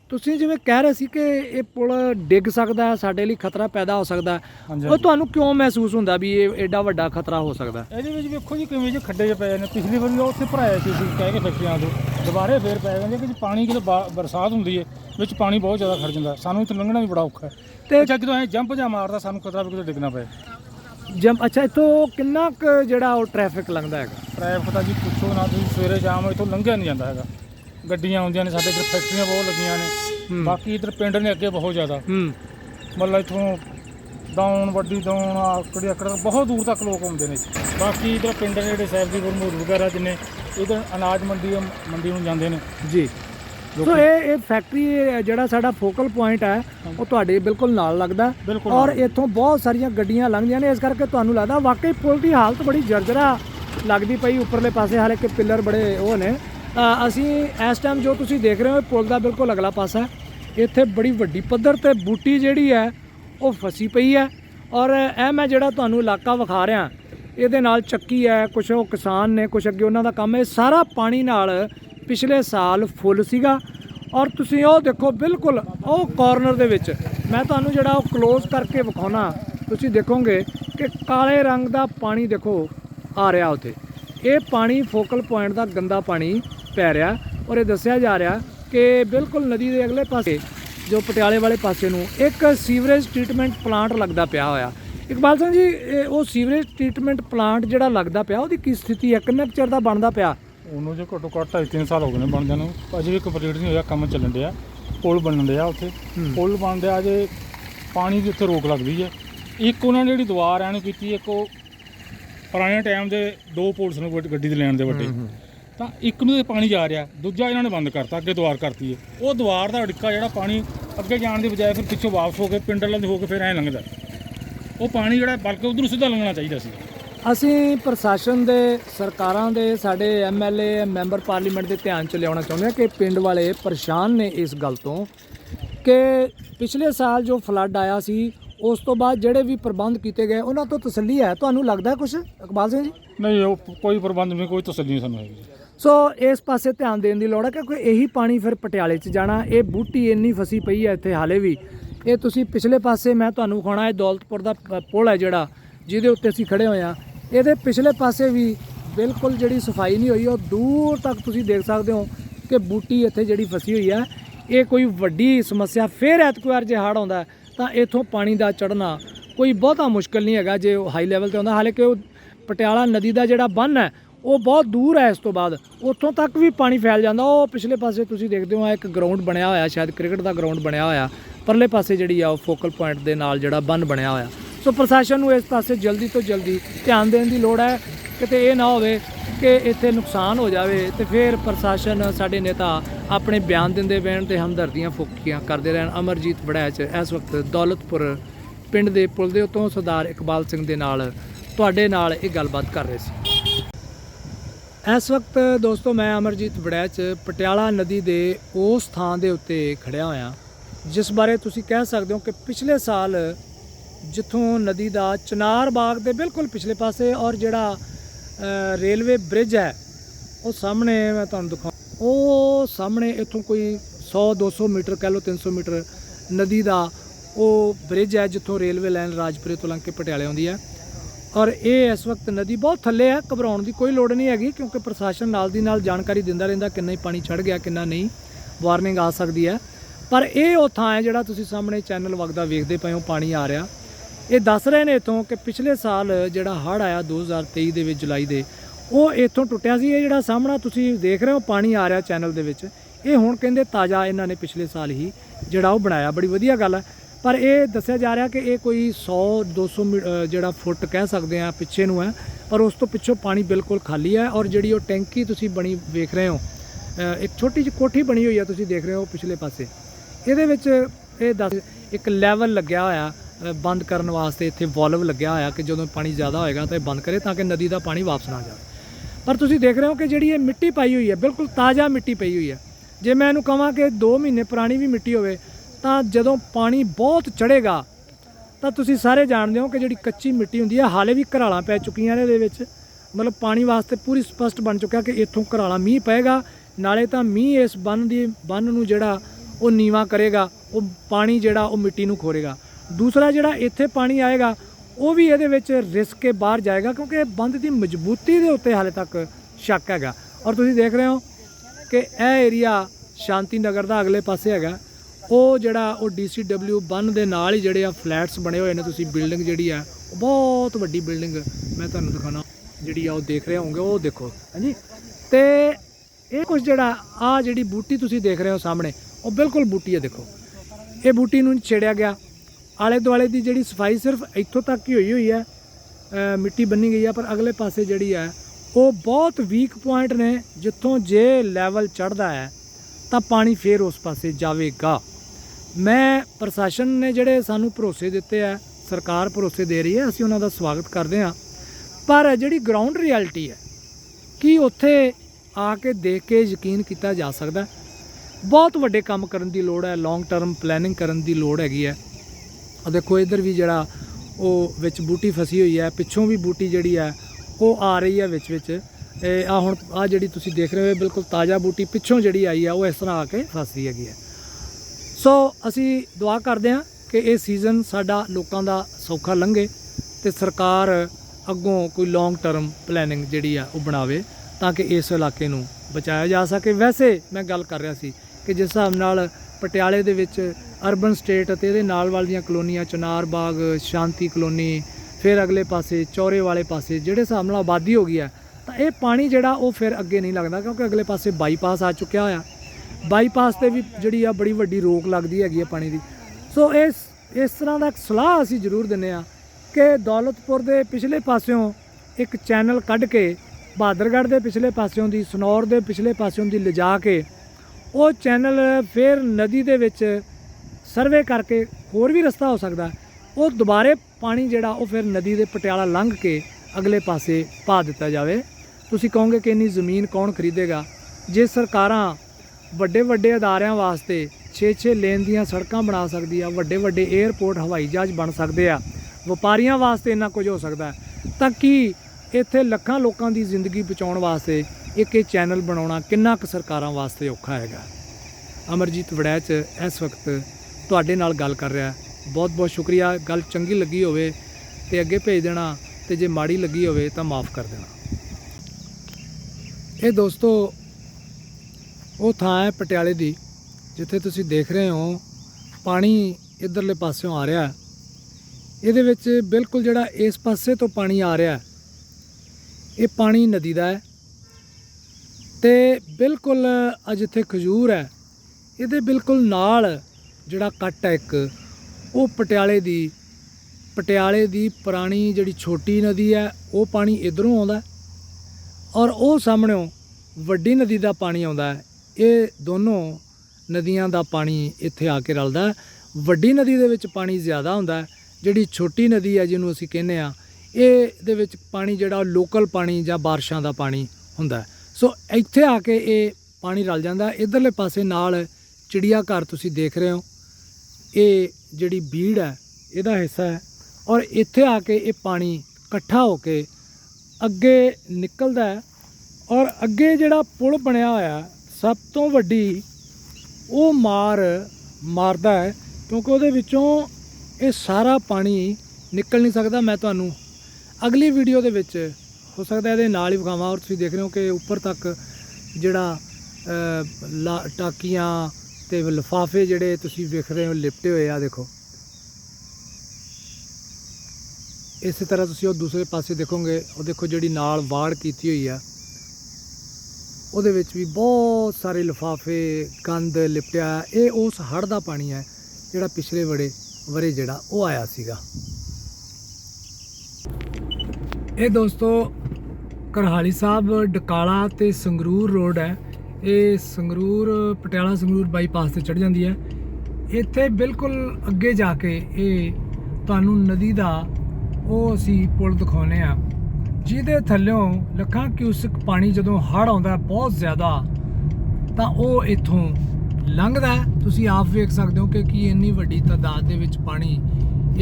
ਤੁਸੀਂ ਜਿਵੇਂ ਕਹਿ ਰਹੇ ਸੀ ਕਿ ਇਹ ਪੁਲ ਡਿੱਗ ਸਕਦਾ ਹੈ ਸਾਡੇ ਲਈ ਖਤਰਾ ਪੈਦਾ ਹੋ ਸਕਦਾ ਉਹ ਤੁਹਾਨੂੰ ਕਿਉਂ ਮਹਿਸੂਸ ਹੁੰਦਾ ਵੀ ਇਹ ਐਡਾ ਵੱਡਾ ਖਤਰਾ ਹੋ ਸਕਦਾ? ਇਹਦੇ ਵਿੱਚ ਵੇਖੋ ਜੀ ਕਿਵੇਂ ਜੇ ਖੱਡੇ ਜਿਹੇ ਪਏ ਨੇ। ਪਿਛਲੀ ਵਾਰੀ ਉਹ ਉੱਥੇ ਭਰਾਇਆ ਸੀ ਅਸੀਂ ਕਹਿ ਕੇ ਫੈਕਟਰੀਆਂ ਤੋਂ। ਦੁਬਾਰੇ ਫੇਰ ਪੈ ਜਾਂਦੇ ਕਿ ਪਾਣੀ ਜਦੋਂ ਬਰਸਾਤ ਹੁੰਦੀ ਹੈ ਵਿੱਚ ਪਾਣੀ ਬਹੁਤ ਜ਼ਿਆਦਾ ਖੜ ਜਾਂਦਾ। ਸਾਨੂੰ ਇੱਥੇ ਲੰਘਣਾ ਵੀ ਬੜਾ ਔਖਾ ਹੈ। ਤੇ ਜਦੋਂ ਐ ਜੰਪ ਜਾ ਮਾਰਦਾ ਸਾਨੂੰ ਖਤਰਾ ਵੀ ਕਿਤੇ ਡਿੱਗਣਾ ਪਏ। ਜਮ ਅੱਛਾ ਇੱਥੋਂ ਕਿੰਨਾ ਕੁ ਜਿਹੜਾ ਉਹ ਟ੍ਰੈਫਿਕ ਲੰਘਦਾ ਹੈਗਾ? ਟ੍ਰੈਫਿਕ ਤਾਂ ਜੀ ਪੁੱਛੋ ਨਾ ਤੁਸੀਂ ਸਵੇਰੇ ਸ਼ਾਮ ਇੱਥੋਂ ਲੰਘਿਆ ਨਹੀਂ ਜਾਂਦਾ ਹੈਗਾ। ਗੱਡੀਆਂ ਆਉਂਦੀਆਂ ਨੇ ਸਾਡੇ ਇੱਧਰ ਫੈਕਟਰੀਆਂ ਬਹੁਤ ਲੱਗੀਆਂ ਨੇ। ਹੂੰ। ਬਾਕੀ ਇੱਧਰ ਪਿੰਡ ਨੇ ਅੱਗੇ ਬਹੁਤ ਜ਼ਿਆਦਾ। ਹੂੰ। ਮਤਲਬ ਇੱਥੋਂ ਡਾਊਨ ਵੱਡੀ ਡਾਊਨ ਆਕੜੀ ਅਕੜ ਬਹੁਤ ਦੂਰ ਤੱਕ ਲੋਕ ਆਉਂਦੇ ਨੇ। ਬਾਕੀ ਇਧਰ ਪਿੰਡ ਦੇ ਜਿਹੜੇ ਸਾਹਿਬ ਦੀ ਗੁਰਮੂਰ ਵਗੈਰਾ ਜਿੰਨੇ ਇਧਰ ਅਨਾਜ ਮੰਡੀ ਮੰਡੀ ਨੂੰ ਜਾਂਦੇ ਨੇ। ਜੀ। ਸੋ ਇਹ ਇਹ ਫੈਕਟਰੀ ਜਿਹੜਾ ਸਾਡਾ ਫੋਕਲ ਪੁਆਇੰਟ ਹੈ ਉਹ ਤੁਹਾਡੇ ਬਿਲਕੁਲ ਨਾਲ ਲੱਗਦਾ। ਔਰ। ਇੱਥੋਂ ਬਹੁਤ ਸਾਰੀਆਂ ਗੱਡੀਆਂ ਲੰਘਦੀਆਂ ਨੇ ਇਸ ਕਰਕੇ ਤੁਹਾਨੂੰ ਲੱਗਦਾ ਵਾਕਈ ਪੁਲ ਦੀ ਹਾਲਤ ਬੜੀ ਜਰਜਰਾ ਲੱਗਦੀ ਪਈ ਉੱਪਰਲੇ ਪਾਸੇ ਹਾਲੇ ਕਿ ਪਿੱਲਰ ਬੜੇ ਉਹ ਨੇ। ਅਸੀਂ ਇਸ ਟਾਈਮ ਜੋ ਤੁਸੀਂ ਦੇਖ ਰਹੇ ਹੋ ਇਹ ਪੁਲ ਦਾ ਬਿਲਕੁਲ ਅਗਲਾ ਪਾਸਾ ਹੈ। ਇੱਥੇ ਬੜੀ ਵੱਡੀ ਪੱਧਰ ਤੇ ਬੂਟੀ ਜਿਹੜੀ ਹੈ ਉਹ ਫਸੀ ਪਈ ਹੈ। ਔਰ ਇਹ ਮੈਂ ਜਿਹੜਾ ਤੁਹਾਨੂੰ ਇਲਾਕਾ ਵਿਖਾ ਰਿਹਾ ਇਹਦੇ ਨਾਲ ਚੱਕੀ ਹੈ ਕੁਝ ਉਹ ਕਿਸਾਨ ਨੇ ਕੁਝ ਅੱਗੇ ਉਹਨਾਂ ਦਾ ਕੰਮ ਹੈ। ਸਾਰਾ ਪਾਣੀ ਨਾਲ ਪਿਛਲੇ ਸਾਲ ਫੁੱਲ ਸੀਗਾ ਔਰ ਤੁਸੀਂ ਉਹ ਦੇਖੋ ਬਿਲਕੁਲ ਉਹ ਕਾਰਨਰ ਦੇ ਵਿੱਚ। ਮੈਂ ਤੁਹਾਨੂੰ ਜਿਹੜਾ ਉਹ ক্লোਜ਼ ਕਰਕੇ ਵਿਖਾਉਣਾ, ਤੁਸੀਂ ਦੇਖੋਗੇ ਕਿ ਕਾਲੇ ਰੰਗ ਦਾ ਪਾਣੀ ਦੇਖੋ ਆ ਰਿਹਾ ਉੱਥੇ। ਇਹ ਪਾਣੀ ਫੋਕਲ ਪੁਆਇੰਟ ਦਾ ਗੰਦਾ ਪਾਣੀ ਪੈ ਰਿਹਾ ਔਰ ਇਹ ਦੱਸਿਆ ਜਾ ਰਿਹਾ ਕਿ ਬਿਲਕੁਲ ਨਦੀ ਦੇ ਅਗਲੇ ਪਾਸੇ, ਜੋ ਪਟਿਆਲੇ ਵਾਲੇ ਪਾਸੇ ਨੂੰ, ਇੱਕ ਸੀਵਰੇਜ ਟ੍ਰੀਟਮੈਂਟ ਪਲਾਂਟ ਲੱਗਦਾ ਪਿਆ ਹੋਇਆ। ਇਕਬਾਲ ਸਿੰਘ ਜੀ, ਇਹ ਉਹ ਸੀਵਰੇਜ ਟ੍ਰੀਟਮੈਂਟ ਪਲਾਂਟ ਜਿਹੜਾ ਲੱਗਦਾ ਪਿਆ, ਉਹਦੀ ਕੀ ਸਥਿਤੀ ਹੈ? ਕਿੰਨੇ ਚਿਰ ਦਾ ਬਣਦਾ ਪਿਆ? ਉਹਨੂੰ ਜੇ ਘੱਟੋ ਘੱਟ 2.5 ਸਾਲ ਹੋ ਗਏ ਨੇ ਬਣਦਿਆਂ ਨੂੰ। ਅਜੇ ਵੀ ਕੰਪਲੀਟ ਨਹੀਂ ਹੋਇਆ ਕੰਮ ਚੱਲਣ ਡਿਆ। ਪੁਲ ਬਣਨ ਡਿਆ ਉੱਥੇ। ਪੁਲ ਬਣ ਡਿਆ ਜੇ ਪਾਣੀ ਦੀ ਉੱਥੇ ਰੋਕ ਲੱਗਦੀ ਹੈ ਇੱਕ ਉਹਨਾਂ ਨੇ ਜਿਹੜੀ ਦੁਆਰ ਐਨ ਕੀਤੀ ਇੱਕ ਉਹ ਪੁਰਾਣੇ ਟਾਈਮ ਦੇ ਦੋ ਪੁਲਿਸ ਨੂੰ ਗੱਡੀ- ਦੇ ਲੈਣ ਦੇ ਵੱਡੇ। ਤਾਂ ਇੱਕ ਨੂੰ ਤੇ ਪਾਣੀ ਜਾ ਰਿਹਾ। ਦੂਜਾ ਇਹਨਾਂ ਨੇ ਬੰਦ ਕਰਤਾ ਅੱਗੇ ਦੁਆਰ ਕਰਤੀ ਹੈ ਉਹ ਦੁਆਰ ਦਾ ਅੜਿੱਕਾ ਜਿਹੜਾ ਪਾਣੀ ਅੱਗੇ ਜਾਣ ਦੀ ਬਜਾਏ ਫਿਰ ਪਿੱਛੋਂ ਵਾਪਸ ਹੋ ਕੇ ਪਿੰਡ ਵਾਲਿਆਂ ਦੇ ਹੋ ਕੇ ਫਿਰ ਐਂ ਲੰਘਦਾ। ਉਹ ਪਾਣੀ ਜਿਹੜਾ ਬਲਕਿ ਉਧਰੋਂ ਸਿੱਧਾ ਲੰਘਣਾ ਚਾਹੀਦਾ ਸੀ। ਅਸੀਂ ਪ੍ਰਸ਼ਾਸਨ ਦੇ ਸਰਕਾਰਾਂ ਦੇ ਸਾਡੇ ਐਮਐਲਏ ਮੈਂਬਰ ਪਾਰਲੀਮੈਂਟ ਦੇ ਧਿਆਨ ਚ ਲਿਆਉਣਾ ਚਾਹੁੰਦੇ ਹਾਂ ਕਿ ਪਿੰਡ ਵਾਲੇ ਪਰੇਸ਼ਾਨ ਨੇ ਇਸ ਗੱਲ ਤੋਂ ਕਿ ਪਿਛਲੇ ਸਾਲ ਜੋ ਫਲੱਡ ਆਇਆ ਸੀ ਉਸ ਤੋਂ ਬਾਅਦ ਜਿਹੜੇ ਵੀ ਪ੍ਰਬੰਧ ਕੀਤੇ ਗਏ ਉਹਨਾਂ ਤੋਂ ਤਸੱਲੀ ਹੈ? ਤੁਹਾਨੂੰ ਲੱਗਦਾ ਕੁਝ ਇਕਬਾਲ ਸਿੰਘ ਜੀ? ਨਹੀਂ ਉਹ ਕੋਈ ਪ੍ਰਬੰਧ ਨਹੀਂ ਕੋਈ ਤਸੱਲੀ ਨਹੀਂ ਸਾਨੂੰ ਹੈਗੀ। ਸੋ ਇਸ ਪਾਸੇ ਧਿਆਨ ਦੇਣ ਦੀ ਲੋੜ ਹੈ ਕਿਉਂਕਿ ਇਹੀ ਪਾਣੀ ਫਿਰ ਪਟਿਆਲੇ 'ਚ ਜਾਣਾ ਇਹ ਬੂਟੀ ਇੰਨੀ ਫਸੀ ਪਈ ਹੈ ਇੱਥੇ ਹਾਲੇ ਵੀ। ਇਹ ਤੁਸੀਂ ਪਿਛਲੇ ਪਾਸੇ ਮੈਂ ਤੁਹਾਨੂੰ ਵਿਖਾਉਣਾ ਹੈ ਦੌਲਤਪੁਰ ਦਾ ਪੁਲ ਹੈ ਜਿਹੜਾ ਜਿਹਦੇ ਉੱਤੇ ਅਸੀਂ ਖੜੇ ਹੋਏ ਆ ਇਹਦੇ ਪਿਛਲੇ ਪਾਸੇ ਵੀ ਬਿਲਕੁਲ ਜਿਹੜੀ ਸਫ਼ਾਈ ਨਹੀਂ ਹੋਈ, ਉਹ ਦੂਰ ਤੱਕ ਤੁਸੀਂ ਦੇਖ ਸਕਦੇ ਹੋ ਕਿ ਬੂਟੀ ਇੱਥੇ ਜਿਹੜੀ ਫਸੀ ਹੋਈ ਹੈ। ਇਹ ਕੋਈ ਵੱਡੀ ਸਮੱਸਿਆ, ਫਿਰ ਐਤਕਵਾਰ ਜੇ ਹੜ੍ਹ ਆਉਂਦਾ ਤਾਂ ਇਥੋਂ ਪਾਣੀ ਦਾ ਚੜ੍ਹਨਾ ਕੋਈ ਬਹੁਤਾ ਮੁਸ਼ਕਲ ਨਹੀਂ ਹੈਗਾ, ਜੇ ਉਹ ਹਾਈ ਲੈਵਲ ਤੇ ਆਉਂਦਾ। ਹਾਲਾਂਕਿ ਉਹ ਪਟਿਆਲਾ ਨਦੀ ਦਾ ਜਿਹੜਾ ਬੰਨ ਹੈ, ਉਹ ਬਹੁਤ ਦੂਰ ਹੈ ਇਸ ਤੋਂ ਬਾਅਦ। ਉੱਥੋਂ ਤੱਕ ਵੀ ਪਾਣੀ ਫੈਲ ਜਾਂਦਾ। ਉਹ ਪਿਛਲੇ ਪਾਸੇ ਤੁਸੀਂ ਦੇਖਦੇ ਹੋ ਇੱਕ ਗਰਾਊਂਡ ਬਣਿਆ ਹੋਇਆ, ਸ਼ਾਇਦ ਕ੍ਰਿਕਟ ਦਾ ਗਰਾਊਂਡ ਬਣਿਆ ਹੋਇਆ। ਪਰਲੇ ਪਾਸੇ ਜਿਹੜੀ ਆ, ਉਹ ਫੋਕਲ ਪੁਆਇੰਟ ਦੇ ਨਾਲ ਜਿਹੜਾ ਬੰਨ ਬਣਿਆ ਹੋਇਆ। ਸੋ ਪ੍ਰਸ਼ਾਸਨ ਨੂੰ ਇਸ ਪਾਸੇ ਜਲਦੀ ਤੋਂ ਜਲਦੀ ਧਿਆਨ ਦੇਣ ਦੀ ਲੋੜ ਹੈ। ਕਿਤੇ ਇਹ ਨਾ ਹੋਵੇ ਕਿ ਇੱਥੇ ਨੁਕਸਾਨ ਹੋ ਜਾਵੇ, ਤੇ ਫਿਰ ਪ੍ਰਸ਼ਾਸਨ ਸਾਡੇ ਨੇਤਾ ਆਪਣੇ ਬਿਆਨ ਦਿੰਦੇ ਬਹਿਣ ਤੇ ਹਮਦਰਦੀਆਂ ਫੋਕੀਆਂ ਕਰਦੇ ਰਹਿਣ। ਅਮਰਜੀਤ ਵੜੈਚ ਇਸ ਵਕਤ ਦੌਲਤਪੁਰ ਪਿੰਡ ਦੇ ਪੁਲ ਦੇ ਉੱਤੋਂ ਸਰਦਾਰ ਇਕਬਾਲ ਸਿੰਘ ਦੇ ਨਾਲ ਤੁਹਾਡੇ ਨਾਲ ਇਹ ਗੱਲਬਾਤ ਕਰ ਰਹੇ ਸੀ। ਇਸ ਵਕਤ ਦੋਸਤੋ ਮੈਂ ਅਮਰਜੀਤ ਵੜੈਚ ਪਟਿਆਲਾ ਨਦੀ ਦੇ ਉਸ ਥਾਂ ਦੇ ਉੱਤੇ ਖੜਿਆ ਹੋਇਆ, ਜਿਸ ਬਾਰੇ ਤੁਸੀਂ ਕਹਿ ਸਕਦੇ ਹੋ ਕਿ ਪਿਛਲੇ ਸਾਲ ਜਿੱਥੋਂ ਨਦੀ ਦਾ ਚਨਾਰ ਬਾਗ ਦੇ ਬਿਲਕੁਲ ਪਿਛਲੇ ਪਾਸੇ ਔਰ ਜਿਹੜਾ ਰੇਲਵੇ ਬ੍ਰਿਜ ਹੈ, ਉਹ ਸਾਹਮਣੇ ਮੈਂ ਤੁਹਾਨੂੰ ਦਿਖਾਉਂ ਉਹ ਸਾਹਮਣੇ ਇੱਥੋਂ ਕੋਈ 100 200 ਮੀਟਰ ਕਹਿ ਲਓ 300 ਮੀਟਰ ਨਦੀ ਦਾ ਉਹ ਬ੍ਰਿਜ ਹੈ, ਜਿੱਥੋਂ ਰੇਲਵੇ ਲਾਈਨ ਰਾਜਪੁਰੇ ਤੋਂ ਲੰਘ ਕੇ ਪਟਿਆਲੇ ਆਉਂਦੀ ਹੈ। ਔਰ ਇਹ ਇਸ ਵਕਤ ਨਦੀ ਬਹੁਤ ਥੱਲੇ ਹੈ, ਘਬਰਾਉਣ ਦੀ ਕੋਈ ਲੋੜ ਨਹੀਂ ਹੈਗੀ, ਕਿਉਂਕਿ ਪ੍ਰਸ਼ਾਸਨ ਨਾਲ ਦੀ ਨਾਲ ਜਾਣਕਾਰੀ ਦਿੰਦਾ ਰਹਿੰਦਾ ਕਿੰਨਾ ਹੀ ਪਾਣੀ ਚੜ ਗਿਆ, ਕਿੰਨਾ ਨਹੀਂ, ਵਾਰਨਿੰਗ ਆ ਸਕਦੀ ਹੈ। ਪਰ ਇਹ ਉਹ ਥਾਂ ਹੈ ਜਿਹੜਾ ਤੁਸੀਂ ਸਾਹਮਣੇ ਚੈਨਲ ਵਗਦਾ ਵੇਖਦੇ ਪਏ ਹੋ, ਪਾਣੀ ਆ ਰਿਹਾ। ਇਹ ਦੱਸ ਰਹੇ ਨੇ ਇਥੋਂ ਕਿ ਪਿਛਲੇ ਸਾਲ ਜਿਹੜਾ ਹੜ੍ਹ ਆਇਆ 2023 ਦੇ ਵਿੱਚ ਜੁਲਾਈ ਦੇ, ਉਹ ਇਥੋਂ ਟੁੱਟਿਆ ਸੀ। ਇਹ ਜਿਹੜਾ ਸਾਹਮਣਾ ਤੁਸੀਂ ਦੇਖ ਰਹੇ ਹੋ, ਪਾਣੀ ਆ ਰਿਹਾ ਚੈਨਲ ਦੇ ਵਿੱਚ। ਇਹ ਹੁਣ ਕਹਿੰਦੇ ਤਾਜ਼ਾ ਇਹਨਾਂ ਨੇ ਪਿਛਲੇ ਸਾਲ ਹੀ ਜਿਹੜਾ ਉਹ ਬਣਾਇਆ। ਬੜੀ ਵਧੀਆ ਗੱਲ ਹੈ ਪਰ ਇਹ ਦੱਸਿਆ ਜਾ ਰਿਹਾ ਕਿ ਇਹ ਕੋਈ 100 200 ਮੀ- ਜਿਹੜਾ ਫੁੱਟ ਕਹਿ ਸਕਦੇ ਆ, ਪਿੱਛੇ ਨੂੰ ਹੈ ਪਰ ਉਸ ਤੋਂ ਪਿੱਛੋਂ ਪਾਣੀ ਬਿਲਕੁਲ ਖਾਲੀ ਹੈ ਔਰ ਜਿਹੜੀ ਉਹ ਟੈਂਕੀ ਤੁਸੀਂ ਬਣੀ ਵੇਖ ਰਹੇ ਹੋ ਇੱਕ ਛੋਟੀ ਜਿਹੀ ਕੋਠੀ ਬਣੀ ਹੋਈ ਹੈ ਤੁਸੀਂ ਦੇਖ ਰਹੇ ਹੋ ਪਿਛਲੇ ਪਾਸੇ। ਇਹਦੇ ਵਿੱਚ ਇਹ ਦੱਸ, ਇੱਕ ਲੈਵਲ ਲੱਗਿਆ ਹੋਇਆ। ਬੰਦ ਕਰਨ ਵਾਸਤੇ ਇੱਥੇ ਵਾਲਵ ਲੱਗਿਆ ਹੋਇਆ ਕਿ ਜਦੋਂ ਪਾਣੀ ਜ਼ਿਆਦਾ ਹੋਏਗਾ ਤਾਂ ਇਹ ਬੰਦ ਕਰੇ ਤਾਂ ਕਿ ਨਦੀ ਦਾ ਪਾਣੀ ਵਾਪਸ ਨਾ ਜਾਵੇ। ਪਰ ਤੁਸੀਂ ਦੇਖ ਰਹੇ ਹੋ ਕਿ ਜਿਹੜੀ ਇਹ ਮਿੱਟੀ ਪਾਈ ਹੋਈ ਹੈ, ਬਿਲਕੁਲ ਤਾਜ਼ਾ ਮਿੱਟੀ ਪਈ ਹੋਈ ਹੈ। ਜੇ ਮੈਂ ਇਹਨੂੰ ਕਹਾਂ ਕਿ 2 ਮਹੀਨੇ ਪੁਰਾਣੀ ਵੀ ਮਿੱਟੀ ਹੋਵੇ, ਤਾਂ ਜਦੋਂ ਪਾਣੀ ਬਹੁਤ ਚੜੇਗਾ ਤਾਂ ਤੁਸੀਂ ਸਾਰੇ ਜਾਣਦੇ ਹੋ ਕਿ ਜਿਹੜੀ ਕੱਚੀ ਮਿੱਟੀ ਹੁੰਦੀ ਹੈ, ਹਾਲੇ ਵੀ ਘਰਾਲਾਂ ਪੈ ਚੁੱਕੀਆਂ ਨੇ ਇਹਦੇ ਵਿੱਚ। ਮਤਲਬ ਪਾਣੀ ਵਾਸਤੇ ਪੂਰੀ ਸਪਸ਼ਟ ਬਣ ਚੁੱਕਿਆ ਕਿ ਇੱਥੋਂ ਘਰਾਲਾ ਮੀਂਹ ਪਏਗਾ, ਨਾਲੇ ਤਾਂ ਮੀਂਹ ਇਸ ਬੰਨ ਦੀ, ਬੰਨ ਨੂੰ ਜਿਹੜਾ ਉਹ ਨੀਵਾ ਕਰੇਗਾ, ਉਹ ਪਾਣੀ ਜਿਹੜਾ ਉਹ ਮਿੱਟੀ ਨੂੰ ਖੋਰੇਗਾ। ਦੂਸਰਾ ਜਿਹੜਾ ਇੱਥੇ ਪਾਣੀ ਆਏਗਾ, ਉਹ ਵੀ ਇਹਦੇ ਵਿੱਚ ਰਿਸਕ ਕੇ ਬਾਹਰ ਜਾਏਗਾ ਕਿਉਂਕਿ ਬੰਦ ਦੀ ਮਜ਼ਬੂਤੀ ਦੇ ਉੱਤੇ ਹਾਲੇ ਤੱਕ ਸ਼ੱਕ ਹੈਗਾ। ਔਰ ਤੁਸੀਂ ਦੇਖ ਰਹੇ ਹੋ ਕਿ ਇਹ ਏਰੀਆ ਸ਼ਾਂਤੀ ਨਗਰ ਦਾ ਅਗਲੇ ਪਾਸੇ ਹੈਗਾ। ਉਹ ਜਿਹੜਾ ਉਹ ਡੀਸੀਡਬਲਿਊ ਬੰਨ ਦੇ ਨਾਲ ਹੀ ਜਿਹੜੇ ਆ ਫਲੈਟਸ ਬਣੇ ਹੋਏ ਨੇ, ਤੁਸੀਂ ਬਿਲਡਿੰਗ ਜਿਹੜੀ ਆ, ਉਹ ਬਹੁਤ ਵੱਡੀ ਬਿਲਡਿੰਗ ਮੈਂ ਤੁਹਾਨੂੰ ਦਿਖਾਣਾ ਜਿਹੜੀ ਆ ਉਹ ਦੇਖ ਰਹੇ ਹੋਵੋਗੇ, ਉਹ ਦੇਖੋ। ਹਾਂਜੀ। ਤੇ ਇਹ ਕੁਝ ਜਿਹੜਾ ਆ ਜਿਹੜੀ ਬੂਟੀ ਤੁਸੀਂ ਦੇਖ ਰਹੇ ਹੋ ਸਾਹਮਣੇ, ਉਹ ਬਿਲਕੁਲ ਬੂਟੀ ਹੈ ਦੇਖੋ। ਇਹ ਬੂਟੀ ਨੂੰ ਛੇੜਿਆ ਗਿਆ। ਆਲੇ ਦੁਆਲੇ ਦੀ ਜਿਹੜੀ ਸਫ਼ਾਈ ਸਿਰਫ ਇੱਥੋਂ ਤੱਕ ਹੀ ਹੋਈ ਹੋਈ ਹੈ ਮਿੱਟੀ ਬੰਨੀ ਗਈ ਹੈ ਪਰ ਅਗਲੇ ਪਾਸੇ ਜਿਹੜੀ ਹੈ, ਉਹ ਬਹੁਤ ਵੀਕ ਪੁਆਇੰਟ ਨੇ, ਜਿੱਥੋਂ ਜੇ ਲੈਵਲ ਚੜਦਾ ਹੈ, ਤਾਂ ਪਾਣੀ ਫੇਰ ਉਸ ਪਾਸੇ ਜਾਵੇਗਾ। ਮੈਂ ਪ੍ਰਸ਼ਾਸਨ ਨੇ ਜਿਹੜੇ ਸਾਨੂੰ ਭਰੋਸੇ ਦਿੱਤੇ ਆ, ਸਰਕਾਰ ਭਰੋਸੇ ਦੇ ਰਹੀ ਹੈ, ਅਸੀਂ ਉਹਨਾਂ ਦਾ ਸਵਾਗਤ ਕਰਦੇ ਹਾਂ। ਪਰ ਜਿਹੜੀ ਗਰਾਊਂਡ ਰਿਐਲਿਟੀ ਹੈ, ਕੀ ਉੱਥੇ ਆ ਕੇ ਦੇਖ ਕੇ ਯਕੀਨ ਕੀਤਾ ਜਾ ਸਕਦਾ? ਬਹੁਤ ਵੱਡੇ ਕੰਮ ਕਰਨ ਦੀ ਲੋੜ ਹੈ ਲੌਂਗ ਟਰਮ ਪਲੈਨਿੰਗ ਕਰਨ ਦੀ ਲੋੜ ਹੈਗੀ ਹੈ। ਆ ਦੇਖੋ, ਇੱਧਰ ਵੀ ਜਿਹੜਾ ਉਹ ਵਿੱਚ ਬੂਟੀ ਫਸੀ ਹੋਈ ਹੈ, ਪਿੱਛੋਂ ਵੀ ਬੂਟੀ ਜਿਹੜੀ ਹੈ, ਉਹ ਆ ਰਹੀ ਹੈ ਵਿੱਚ ਵਿੱਚ। ਇਹ ਆ ਹੁਣ ਆ ਜਿਹੜੀ ਤੁਸੀਂ ਦੇਖ ਰਹੇ ਹੋ ਬਿਲਕੁਲ ਤਾਜ਼ਾ ਬੂਟੀ ਪਿੱਛੋਂ ਜਿਹੜੀ ਆਈ ਹੈ ਉਹ ਇਸ ਤਰ੍ਹਾਂ ਆ ਕੇ ਫਸਦੀ ਹੈਗੀ ਹੈ। ਸੋ ਅਸੀਂ ਦੁਆ ਕਰਦੇ ਹਾਂ ਕਿ ਇਹ ਸੀਜ਼ਨ ਸਾਡਾ ਲੋਕਾਂ ਦਾ ਸੌਖਾ ਲੰਘੇ ਤੇ ਸਰਕਾਰ ਅੱਗੋਂ ਕੋਈ ਲੌਂਗ ਟਰਮ ਪਲੈਨਿੰਗ ਜਿਹੜੀ ਆ, ਉਹ ਬਣਾਵੇ ਤਾਂ ਕਿ ਇਸ ਇਲਾਕੇ ਨੂੰ ਬਚਾਇਆ ਜਾ ਸਕੇ। ਵੈਸੇ ਮੈਂ ਗੱਲ ਕਰ ਰਿਹਾ ਸੀ ਕਿ ਜਿਸ ਹਿਸਾਬ ਨਾਲ ਪਟਿਆਲੇ ਦੇ ਵਿੱਚ ਅਰਬਨ ਸਟੇਟ ਅਤੇ ਇਹਦੇ ਨਾਲ ਵਾਲ ਦੀਆਂ ਕਲੋਨੀਆਂ ਚਨਾਰ ਬਾਗ, ਸ਼ਾਂਤੀ ਕਲੋਨੀ, ਫਿਰ ਅਗਲੇ ਪਾਸੇ ਚੌਰੇ ਵਾਲੇ ਪਾਸੇ, ਜਿਹੜੇ ਹਿਸਾਬ ਨਾਲ ਆਬਾਦੀ ਹੋ ਗਈ ਹੈ, ਤਾਂ ਇਹ ਪਾਣੀ ਜਿਹੜਾ ਉਹ ਫਿਰ ਅੱਗੇ ਨਹੀਂ ਲੱਗਦਾ ਕਿਉਂਕਿ ਅਗਲੇ ਪਾਸੇ ਬਾਈਪਾਸ ਆ ਚੁੱਕਿਆ ਹੋਇਆ। ਬਾਈਪਾਸ ਤੇ ਵੀ ਜਿਹੜੀ ਆ ਬੜੀ ਵੱਡੀ ਰੋਕ ਲੱਗਦੀ ਹੈਗੀ ਆ ਪਾਣੀ ਦੀ। ਸੋ ਇਸ ਇਸ ਤਰ੍ਹਾਂ ਦਾ ਇੱਕ ਸਲਾਹ ਅਸੀਂ ਜ਼ਰੂਰ ਦਿੰਨੇ ਆ ਕਿ ਦੌਲਤਪੁਰ ਦੇ ਪਿਛਲੇ ਪਾਸਿਓਂ ਇੱਕ ਚੈਨਲ ਕੱਢ ਕੇ, ਬਹਾਦਰਗੜ੍ਹ ਦੇ ਪਿਛਲੇ ਪਾਸਿਓਂ ਦੀ, ਸਨੌਰ ਦੇ ਪਿਛਲੇ ਪਾਸਿਓਂ ਦੀ ਲਿਜਾ ਕੇ ਉਹ ਚੈਨਲ ਫਿਰ ਨਦੀ ਦੇ ਵਿੱਚ ਸਰਵੇ ਕਰਕੇ ਹੋਰ ਵੀ ਰਸਤਾ ਹੋ ਸਕਦਾ। ਉਹ ਦੁਬਾਰੇ ਪਾਣੀ ਜਿਹੜਾ, ਉਹ ਫਿਰ ਨਦੀ ਦੇ ਪਟਿਆਲਾ ਲੰਘ ਕੇ ਅਗਲੇ ਪਾਸੇ ਪਾ ਦਿੱਤਾ ਜਾਵੇ। ਤੁਸੀਂ ਕਹੋਗੇ ਕਿ ਇੰਨੀ ਜ਼ਮੀਨ ਕੌਣ ਖਰੀਦੇਗਾ? ਜੇ ਸਰਕਾਰਾਂ ਵੱਡੇ ਵੱਡੇ ਅਦਾਰਿਆਂ ਵਾਸਤੇ 6-6 ਲੇਨ ਦੀਆਂ ਸੜਕਾਂ ਬਣਾ ਸਕਦੀ ਆ, ਵੱਡੇ ਵੱਡੇ 에ਅਰਪੋਰਟ ਹਵਾਈ ਜਹਾਜ਼ ਬਣ ਸਕਦੇ ਆ, ਵਪਾਰੀਆਂ ਵਾਸਤੇ ਇੰਨਾ ਕੁਝ ਹੋ ਸਕਦਾ। ਤਾਂ ਕੀ ਇੱਥੇ ਲੱਖਾਂ ਲੋਕਾਂ ਦੀ ਜ਼ਿੰਦਗੀ ਬਚਾਉਣ ਵਾਸਤੇ ਇੱਕ ਇਹ ਚੈਨਲ ਬਣਾਉਣਾ ਕਿੰਨਾ ਕੁ ਸਰਕਾਰਾਂ ਵਾਸਤੇ ਔਖਾ ਹੈਗਾ। ਅਮਰਜੀਤ ਵੜੈਚ ਇਸ ਵਕਤ ਤੁਹਾਡੇ ਨਾਲ ਗੱਲ ਕਰ ਰਿਹਾ। ਬਹੁਤ ਬਹੁਤ ਸ਼ੁਕਰੀਆ। ਗੱਲ ਚੰਗੀ ਲੱਗੀ ਹੋਵੇ ਤੇ ਅੱਗੇ ਭੇਜ ਦੇਣਾ ਤੇ ਜੇ ਮਾੜੀ ਲੱਗੀ ਹੋਵੇ ਤਾਂ ਮਾਫ ਕਰ ਦੇਣਾ। ਇਹ ਦੋਸਤੋ, ਉਹ ਥਾਂ ਹੈ ਪਟਿਆਲੇ ਦੀ, ਜਿੱਥੇ ਤੁਸੀਂ ਦੇਖ ਰਹੇ ਹੋ, ਪਾਣੀ ਇਧਰਲੇ ਪਾਸਿਓਂ ਆ ਰਿਹਾ। ਇਹਦੇ ਵਿੱਚ ਬਿਲਕੁਲ ਜਿਹੜਾ ਇਸ ਪਾਸੇ ਤੋਂ ਪਾਣੀ ਆ ਰਿਹਾ, ਇਹ ਪਾਣੀ ਨਦੀ ਦਾ ਹੈ। ਤੇ ਬਿਲਕੁਲ ਆ ਜਿੱਥੇ ਖਜੂਰ ਹੈ। ਇਹਦੇ ਬਿਲਕੁਲ ਨਾਲ ਜਿਹੜਾ ਕੱਟ ਹੈ ਇੱਕ, ਉਹ ਪਟਿਆਲੇ ਦੀ ਪਟਿਆਲੇ ਦੀ ਪੁਰਾਣੀ ਜਿਹੜੀ ਛੋਟੀ ਨਦੀ ਹੈ, ਉਹ ਪਾਣੀ ਇਧਰੋਂ ਆਉਂਦਾ ਔਰ ਉਹ ਸਾਹਮਣੇੋਂ ਵੱਡੀ ਨਦੀ ਦਾ ਪਾਣੀ ਆਉਂਦਾ ਹੈ। ਇਹ ਦੋਨੋਂ ਨਦੀਆਂ ਦਾ ਪਾਣੀ ਇੱਥੇ ਆ ਕੇ ਰਲਦਾ ਵੱਡੀ ਨਦੀ ਦੇ ਵਿੱਚ ਪਾਣੀ ਜ਼ਿਆਦਾ ਹੁੰਦਾ ਜਿਹੜੀ ਛੋਟੀ ਨਦੀ ਹੈ, ਜਿਹਨੂੰ ਅਸੀਂ ਕਹਿੰਦੇ ਆ ਇਹ ਦੇ ਵਿੱਚ ਪਾਣੀ ਜਿਹੜਾ ਲੋਕਲ ਪਾਣੀ ਜਾਂ ਬਾਰਿਸ਼ਾਂ ਦਾ ਪਾਣੀ ਹੁੰਦਾ ਸੋ ਇੱਥੇ ਆ ਕੇ ਇਹ ਪਾਣੀ ਰਲ ਜਾਂਦਾ। ਹੈ। ਇਧਰਲੇ ਪਾਸੇ ਨਾਲ ਚਿੜੀਆ ਘਰ ਤੁਸੀਂ ਦੇਖ ਰਹੇ ਹੋ। ਇਹ ਜਿਹੜੀ ਬੀੜ ਹੈ, ਇਹਦਾ ਹਿੱਸਾ ਹੈ। ਔਰ ਇੱਥੇ ਆ ਕੇ ਇਹ ਪਾਣੀ ਇਕੱਠਾ ਹੋ ਕੇ ਅੱਗੇ ਨਿਕਲਦਾ ਹੈ। ਔਰ ਅੱਗੇ ਜਿਹੜਾ ਪੁਲ ਬਣਿਆ ਹੋਇਆ, ਸਭ ਤੋਂ ਵੱਡੀ ਉਹ ਮਾਰ ਮਾਰਦਾ ਹੈ, ਕਿਉਂਕਿ ਉਹਦੇ ਵਿੱਚੋਂ ਇਹ ਸਾਰਾ ਪਾਣੀ ਨਿਕਲ ਨਹੀਂ ਸਕਦਾ। ਮੈਂ ਤੁਹਾਨੂੰ ਅਗਲੀ ਵੀਡੀਓ ਦੇ ਵਿੱਚ ਹੋ ਸਕਦਾ ਇਹਦੇ ਨਾਲ ਹੀ ਵਿਖਾਵਾਂ ਔਰ ਤੁਸੀਂ ਦੇਖ ਰਹੇ ਹੋ ਕਿ ਉੱਪਰ ਤੱਕ ਜਿਹੜਾ ਲਾ- ਟਾਕੀਆਂ ਤੇ ਲਿਫਾਫੇ ਜਿਹੜੇ ਤੁਸੀਂ ਵੇਖ ਰਹੇ ਹੋ ਲਿਪਟੇ ਹੋਏ ਆ ਦੇਖੋ। ਇਸੇ ਤਰ੍ਹਾਂ ਤੁਸੀਂ ਉਹ ਦੂਸਰੇ ਪਾਸੇ ਦੇਖੋਗੇ, ਉਹ ਦੇਖੋ ਜਿਹੜੀ ਨਾਲ ਵਾੜ ਕੀਤੀ ਹੋਈ ਆ। ਉਹਦੇ ਵਿੱਚ ਵੀ ਬਹੁਤ ਸਾਰੇ ਲਿਫਾਫੇ ਗੰਦ ਲਿਪਟਿਆ ਇਹ ਉਸ ਹੜ੍ਹ ਦਾ ਪਾਣੀ ਹੈ ਜਿਹੜਾ ਪਿਛਲੇ ਵੜੇ, ਵਰੇ ਜਿਹੜਾ ਉਹ ਆਇਆ ਸੀਗਾ। ਇਹ ਦੋਸਤੋ ਕਰਹਾਲੀ ਸਾਹਿਬ, ਡਕਾਲਾ ਤੇ ਸੰਗਰੂਰ ਰੋਡ ਹੈ। ਇਹ ਸੰਗਰੂਰ, ਪਟਿਆਲਾ ਸੰਗਰੂਰ ਬਾਈਪਾਸ ਤੇ ਚੜ ਜਾਂਦੀ ਹੈ। ਇੱਥੇ ਬਿਲਕੁਲ ਅੱਗੇ ਜਾ ਕੇ ਇਹ ਤੁਹਾਨੂੰ ਨਦੀ ਦਾ ਉਹ ਅਸੀਂ ਪੁਲ ਦਿਖਾਉਨੇ ਆ ਜਿਹਦੇ ਥੱਲਿਓਂ ਲੱਖਾਂ ਕਿਊਸਕ ਪਾਣੀ ਜਦੋਂ ਹੜ੍ਹ ਆਉਂਦਾ ਬਹੁਤ ਜ਼ਿਆਦਾ, ਤਾਂ ਉਹ ਇੱਥੋਂ ਲੰਘਦਾ ਤੁਸੀਂ ਆਪ ਵੇਖ ਸਕਦੇ ਹੋ ਕਿ ਕੀ ਇੰਨੀ ਵੱਡੀ ਤਾਦਾਦ ਦੇ ਵਿੱਚ ਪਾਣੀ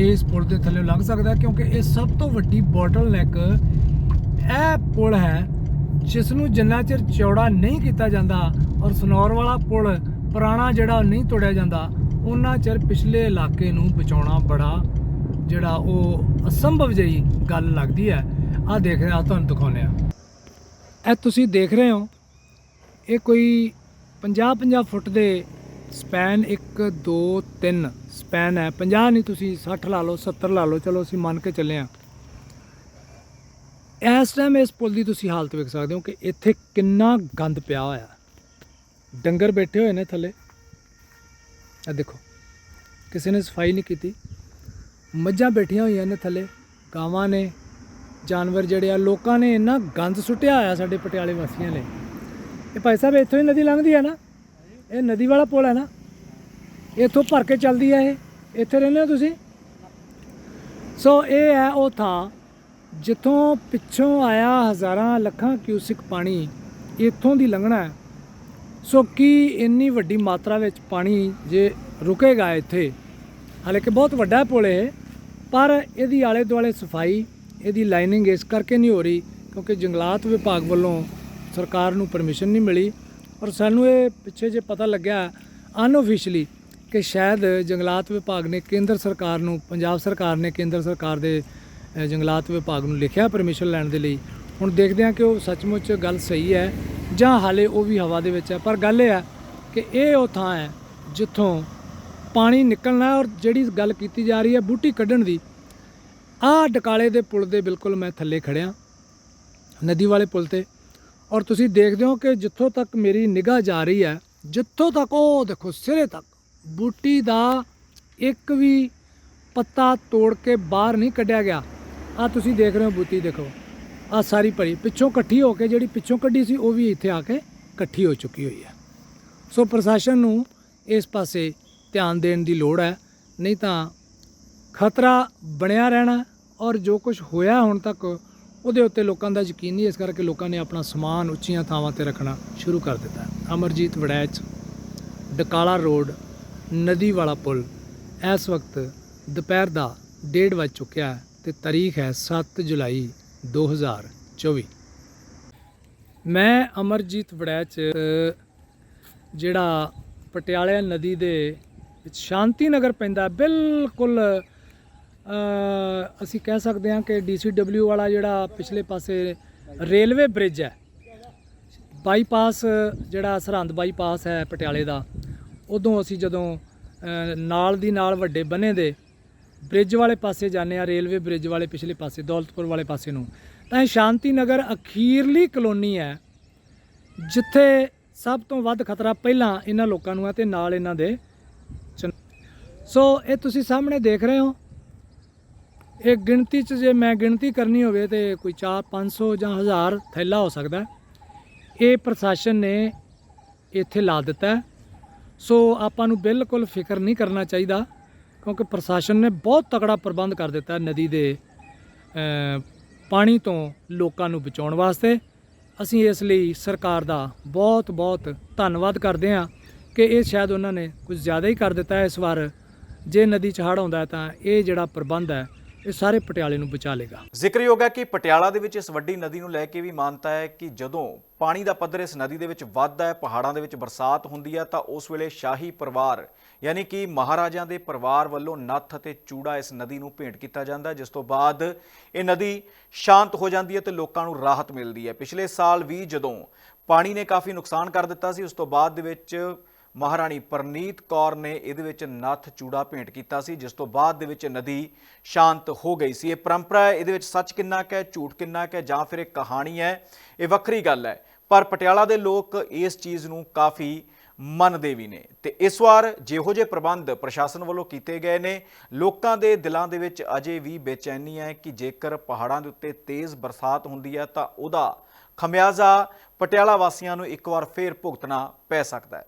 ਇਸ ਪੁਲ ਦੇ ਥੱਲੇ ਲੰਘ ਸਕਦਾ ਕਿਉਂਕਿ ਇਹ ਸਭ ਤੋਂ ਵੱਡੀ ਬੋਟਲ ਨੈਕ ਇਹ ਪੁਲ ਹੈ ਜਿਸ ਨੂੰ ਜਿੰਨਾ ਚਿਰ ਚੌੜਾ ਨਹੀਂ ਕੀਤਾ ਜਾਂਦਾ ਔਰ ਸਨੌਰ ਵਾਲਾ ਪੁਲ ਪੁਰਾਣਾ ਜਿਹੜਾ ਉਹ ਨਹੀਂ ਤੋੜਿਆ ਜਾਂਦਾ ਉਹਨਾਂ ਚਿਰ ਪਿਛਲੇ ਇਲਾਕੇ ਨੂੰ ਬਚਾਉਣਾ ਬੜਾ ਜਿਹੜਾ ਉਹ ਅਸੰਭਵ ਜਿਹੀ ਗੱਲ ਲੱਗਦੀ ਹੈ। ਆਹ ਦੇਖ ਰਿਹਾ ਤੁਹਾਨੂੰ ਦਿਖਾਉਂਦੇ ਆ ਇਹ ਤੁਸੀਂ ਦੇਖ ਰਹੇ ਹੋ, ਇਹ ਕੋਈ 50 50 ਫੁੱਟ ਦੇ ਸਪੈਨ 1 2 3 ਸਪੈਨ ਹੈ। 50 ਨਹੀਂ ਤੁਸੀਂ 60 ਲਾ ਲਓ 70 ਲਾ ਲਓ, ਚਲੋ ਅਸੀਂ ਮੰਨ ਕੇ ਚੱਲੇ ਆ ਇਸ ਟਾਈਮ ਇਸ ਪੁਲ ਦੀ ਤੁਸੀਂ ਹਾਲਤ ਵੇਖ ਸਕਦੇ ਹੋ ਕਿ ਇੱਥੇ ਕਿੰਨਾ ਗੰਦ ਪਿਆ ਹੋਇਆ। ਡੰਗਰ ਬੈਠੇ ਹੋਏ ਨੇ ਥੱਲੇ। ਆ ਦੇਖੋ, ਕਿਸੇ ਨੇ ਸਫ਼ਾਈ ਨਹੀਂ ਕੀਤੀ। ਮੱਝਾਂ ਬੈਠੀਆਂ ਹੋਈਆਂ ਨੇ ਥੱਲੇ। ਗਾਵਾਂ ਨੇ, ਜਾਨਵਰ ਜਿਹੜੇ ਆ, ਲੋਕਾਂ ਨੇ ਇੰਨਾ ਗੰਦ ਸੁੱਟਿਆ ਹੋਇਆ ਸਾਡੇ ਪਟਿਆਲੇ ਵਾਸੀਆਂ ਨੇ। ਇਹ ਭਾਈ ਸਾਹਿਬ, ਇੱਥੋਂ ਹੀ ਨਦੀ ਲੰਘਦੀ ਹੈ ਨਾ? ਇਹ ਨਦੀ ਵਾਲਾ ਪੁਲ ਹੈ ਨਾ? ਇੱਥੋਂ ਭਰ ਕੇ ਚੱਲਦੀ ਹੈ ਇਹ। ਇੱਥੇ ਰਹਿੰਦੇ ਹੋ ਤੁਸੀਂ? ਸੋ ਇਹ ਹੈ ਉਹ ਥਾਂ ਜਿੱਥੋਂ ਪਿੱਛੋਂ ਆਇਆ ਹਜ਼ਾਰਾਂ ਲੱਖਾਂ ਕਿਊਸਿਕ ਪਾਣੀ ਇੱਥੋਂ ਦੀ ਲੰਘਣਾ ਸੋ ਕੀ ਇੰਨੀ ਵੱਡੀ ਮਾਤਰਾ ਵਿੱਚ ਪਾਣੀ ਜੇ ਰੁਕੇਗਾ ਇੱਥੇ? ਹਾਲਾਂਕਿ ਬਹੁਤ ਵੱਡਾ ਪੁਲ ਇਹ, ਪਰ ਇਹਦੀ ਆਲੇ ਦੁਆਲੇ ਸਫ਼ਾਈ, ਇਹਦੀ ਲਾਈਨਿੰਗ ਇਸ ਕਰਕੇ ਨਹੀਂ ਹੋ ਰਹੀ ਕਿਉਂਕਿ ਜੰਗਲਾਤ ਵਿਭਾਗ ਵੱਲੋਂ ਸਰਕਾਰ ਨੂੰ ਪਰਮਿਸ਼ਨ ਨਹੀਂ ਮਿਲੀ ਔਰ ਸਾਨੂੰ ਇਹ ਪਿੱਛੇ ਜੇ ਪਤਾ ਲੱਗਿਆ ਅਨਆਫੀਸ਼ੀਅਲੀ ਕਿ ਸ਼ਾਇਦ ਜੰਗਲਾਤ ਵਿਭਾਗ ਨੇ ਕੇਂਦਰ ਸਰਕਾਰ ਨੂੰ, ਪੰਜਾਬ ਸਰਕਾਰ ਨੇ ਕੇਂਦਰ ਸਰਕਾਰ ਦੇ ਜੰਗਲਾਤ ਵਿਭਾਗ ਨੂੰ ਲਿਖਿਆ ਪਰਮਿਸ਼ਨ ਲੈਣ ਦੇ ਲਈ। ਹੁਣ ਦੇਖਦੇ ਹਾਂ ਕਿ ਉਹ ਸੱਚਮੁੱਚ ਗੱਲ ਸਹੀ ਹੈ ਜਾਂ ਹਾਲੇ ਉਹ ਵੀ ਹਵਾ ਦੇ ਵਿੱਚ ਹੈ। ਪਰ ਗੱਲ ਇਹ ਹੈ ਕਿ ਇਹ ਉਹ ਥਾਂ ਹੈ ਜਿੱਥੋਂ ਪਾਣੀ ਨਿਕਲਣਾ ਔਰ ਜਿਹੜੀ ਗੱਲ ਕੀਤੀ ਜਾ ਰਹੀ ਹੈ ਬੂਟੀ ਕੱਢਣ ਦੀ, ਆਹ ਡਕਾਲੇ ਦੇ ਪੁਲ ਦੇ ਬਿਲਕੁਲ ਮੈਂ ਥੱਲੇ ਖੜਿਆ, ਨਦੀ ਵਾਲੇ ਪੁਲ ਤੇ। ਔਰ ਤੁਸੀਂ ਦੇਖਦੇ ਹੋ ਕਿ ਜਿੱਥੋਂ ਤੱਕ ਮੇਰੀ ਨਿਗਾਹ ਜਾ ਰਹੀ ਹੈ, ਜਿੱਥੋਂ ਤੱਕ ਉਹ ਦੇਖੋ ਸਿਰੇ ਤੱਕ, ਬੂਟੀ ਦਾ ਇੱਕ ਵੀ ਪੱਤਾ ਤੋੜ ਕੇ ਬਾਹਰ ਨਹੀਂ ਕੱਢਿਆ ਗਿਆ। ਆ ਤੁਸੀਂ ਦੇਖ ਰਹੇ ਹੋ ਬੂਤੀ ਦੇਖੋ। ਆ ਸਾਰੀ ਭਰੀ, ਪਿੱਛੋਂ ਇਕੱਠੀ ਹੋ ਕੇ ਜਿਹੜੀ ਪਿੱਛੋਂ ਕੱਢੀ ਸੀ, ਉਹ ਵੀ ਇੱਥੇ ਆ ਕੇ ਇਕੱਠੀ ਹੋ ਚੁੱਕੀ ਹੋਈ ਹੈ। ਸੋ ਪ੍ਰਸ਼ਾਸਨ ਨੂੰ ਇਸ ਪਾਸੇ ਧਿਆਨ ਦੇਣ ਦੀ ਲੋੜ ਹੈ, ਨਹੀਂ ਤਾਂ ਖਤਰਾ ਬਣਿਆ ਰਹਿਣਾ ਔਰ ਜੋ ਕੁਝ ਹੋਇਆ ਹੁਣ ਤੱਕ, ਉਹਦੇ ਉੱਤੇ ਲੋਕਾਂ ਦਾ ਯਕੀਨ ਨਹੀਂ, ਇਸ ਕਰਕੇ ਲੋਕਾਂ ਨੇ ਆਪਣਾ ਸਮਾਨ ਉੱਚੀਆਂ ਥਾਵਾਂ ਤੇ ਰੱਖਣਾ ਸ਼ੁਰੂ ਕਰ ਦਿੱਤਾ ਅਮਰਜੀਤ ਵੜੈਚ, ਡਕਾਲਾ ਰੋਡ, ਨਦੀ ਵਾਲਾ ਪੁਲ, ਇਸ ਵਕਤ ਦੁਪਹਿਰ ਦਾ 1:30 ਵੱਜ ਚੁੱਕਿਆ ਹੈ। ਤੇ ਤਾਰੀਖ ਹੈ 7 ਜੁਲਾਈ 2024 ਮੈਂ ਅਮਰਜੀਤ ਵੜੈਚ ਜਿਹੜਾ ਪਟਿਆਲਾ ਨਦੀ ਦੇ ਵਿੱਚ ਸ਼ਾਂਤੀ ਨਗਰ ਪੈਂਦਾ, ਬਿਲਕੁਲ ਅਸੀਂ ਕਹਿ ਸਕਦੇ ਹਾਂ ਕਿ ਡੀਸੀਡਬਲਯੂ ਵਾਲਾ ਜਿਹੜਾ ਪਿਛਲੇ ਪਾਸੇ ਰੇਲਵੇ ਬ੍ਰਿਜ ਹੈ, ਬਾਈਪਾਸ, ਜਿਹੜਾ ਸਰਹੰਦ ਬਾਈਪਾਸ ਹੈ ਪਟਿਆਲੇ ਦਾ, ਉਦੋਂ ਅਸੀਂ ਜਦੋਂ ਨਾਲ ਦੀ ਨਾਲ ਵੱਡੇ ਬੰਨੇ ਦੇ ਬ੍ਰਿਜ ਵਾਲੇ ਪਾਸੇ ਜਾਂਦੇ ਆ, ਰੇਲਵੇ ਬ੍ਰਿਜ ਵਾਲੇ ਪਿਛਲੇ ਪਾਸੇ, ਦੌਲਤਪੁਰ ਵਾਲੇ ਪਾਸੇ ਨੂੰ। ਤਾਂ ਇਹ ਸ਼ਾਂਤੀ ਨਗਰ ਅਖੀਰਲੀ ਕਲੋਨੀ ਹੈ, ਜਿੱਥੇ ਸਭ ਤੋਂ ਵੱਧ ਖਤਰਾ ਪਹਿਲਾਂ ਇਹਨਾਂ ਲੋਕਾਂ ਨੂੰ ਹੈ ਤੇ ਨਾਲ ਇਹਨਾਂ ਦੇ ਸੋ ਇਹ ਤੁਸੀਂ ਸਾਹਮਣੇ ਦੇਖ ਰਹੇ ਹੋ। ਇਹ ਗਿਣਤੀ ਚ ਜੇ ਮੈਂ ਗਿਣਤੀ ਕਰਨੀ ਹੋਵੇ ਤੇ ਕੋਈ 4 500 ਜਾਂ 1000 ਥੈਲਾ ਹੋ ਸਕਦਾ ਇਹ ਪ੍ਰਸ਼ਾਸਨ ਨੇ ਇੱਥੇ ਲਾ ਦਿੱਤਾ ਸੋ ਆਪਾਂ ਨੂੰ ਬਿਲਕੁਲ ਫਿਕਰ ਨਹੀਂ ਕਰਨਾ ਚਾਹੀਦਾ। ਕਿਉਂਕਿ ਪ੍ਰਸ਼ਾਸਨ ਨੇ ਬਹੁਤ ਤਕੜਾ ਪ੍ਰਬੰਧ ਕਰ ਦਿੱਤਾ ਨਦੀ ਦੇ ਪਾਣੀ ਤੋਂ ਲੋਕਾਂ ਨੂੰ ਬਚਾਉਣ ਵਾਸਤੇ। ਅਸੀਂ ਇਸ ਲਈ ਸਰਕਾਰ ਦਾ ਬਹੁਤ ਬਹੁਤ ਧੰਨਵਾਦ ਕਰਦੇ ਹਾਂ ਕਿ ਇਹ ਸ਼ਾਇਦ ਉਹਨਾਂ ਨੇ ਕੁਝ ਜ਼ਿਆਦਾ ਹੀ ਕਰ ਦਿੱਤਾ ਹੈ ਇਸ ਵਾਰ। ਜੇ ਨਦੀ 'ਚ ਹੜ੍ਹ ਆਉਂਦਾ ਤਾਂ ਇਹ ਜਿਹੜਾ ਪ੍ਰਬੰਧ ਹੈ, ਇਹ ਸਾਰੇ ਪਟਿਆਲੇ ਨੂੰ ਬਚਾ ਲੇਗਾ। ਜ਼ਿਕਰਯੋਗ ਹੈ ਕਿ ਪਟਿਆਲਾ ਦੇ ਵਿੱਚ ਇਸ ਵੱਡੀ ਨਦੀ ਨੂੰ ਲੈ ਕੇ ਵੀ ਮਾਨਤਾ ਹੈ ਕਿ ਜਦੋਂ ਪਾਣੀ ਦਾ ਪੱਧਰ ਇਸ ਨਦੀ ਦੇ ਵਿੱਚ ਵੱਧਦਾ ਹੈ, ਪਹਾੜਾਂ ਦੇ ਵਿੱਚ ਬਰਸਾਤ ਹੁੰਦੀ ਹੈ, ਤਾਂ ਉਸ ਵੇਲੇ ਸ਼ਾਹੀ ਪਰਿਵਾਰ ਯਾਨੀ ਕਿ ਮਹਾਰਾਜਿਆਂ ਦੇ ਪਰਿਵਾਰ ਵੱਲੋਂ ਨੱਥ ਅਤੇ ਚੂੜਾ ਇਸ ਨਦੀ ਨੂੰ ਭੇਂਟ ਕੀਤਾ ਜਾਂਦਾ, ਜਿਸ ਤੋਂ ਬਾਅਦ ਇਹ ਨਦੀ ਸ਼ਾਂਤ ਹੋ ਜਾਂਦੀ ਹੈ ਤੇ ਲੋਕਾਂ ਨੂੰ ਰਾਹਤ ਮਿਲਦੀ ਹੈ। ਪਿਛਲੇ ਸਾਲ ਵੀ ਜਦੋਂ ਪਾਣੀ ਨੇ ਕਾਫੀ ਨੁਕਸਾਨ ਕਰ ਦਿੱਤਾ ਸੀ, ਉਸ ਤੋਂ ਬਾਅਦ ਦੇ ਵਿੱਚ ਮਹਾਰਾਣੀ ਪਰਨੀਤ ਕੌਰ ਨੇ ਇਹਦੇ ਵਿੱਚ ਨੱਥ ਚੂੜਾ ਭੇਂਟ ਕੀਤਾ ਸੀ, ਜਿਸ ਤੋਂ ਬਾਅਦ ਦੇ ਵਿੱਚ ਨਦੀ ਸ਼ਾਂਤ ਹੋ ਗਈ ਸੀ। ਇਹ ਪਰੰਪਰਾ ਹੈ, ਇਹਦੇ ਵਿੱਚ ਸੱਚ ਕਿੰਨਾ ਕੁ ਹੈ, ਝੂਠ ਕਿੰਨਾ ਕੁ ਹੈ, ਜਾਂ ਫਿਰ ਇਹ ਕਹਾਣੀ ਹੈ, ਇਹ ਵੱਖਰੀ ਗੱਲ ਹੈ। ਪਰ ਪਟਿਆਲਾ ਦੇ ਲੋਕ ਇਸ ਚੀਜ਼ ਨੂੰ ਕਾਫੀ ਮੰਨਦੇ ਵੀ ਨੇ। ਤੇ ਇਸ ਵਾਰ ਜਿਹੋ ਜਿਹੇ ਪ੍ਰਬੰਧ ਪ੍ਰਸ਼ਾਸਨ ਵੱਲੋਂ ਕੀਤੇ ਗਏ ਨੇ, ਲੋਕਾਂ ਦੇ ਦਿਲਾਂ ਦੇ ਵਿੱਚ ਅਜੇ ਵੀ ਬੇਚੈਨੀ ਹੈ ਕਿ ਜੇਕਰ ਪਹਾੜਾਂ ਦੇ ਉੱਤੇ ਤੇਜ਼ ਬਰਸਾਤ ਹੁੰਦੀ ਹੈ ਤਾਂ ਉਹਦਾ ਖਮਿਆਜ਼ਾ ਪਟਿਆਲਾ ਵਾਸੀਆਂ ਨੂੰ ਇੱਕ ਵਾਰ ਫੇਰ ਭੁਗਤਣਾ ਪੈ ਸਕਦਾ ਹੈ।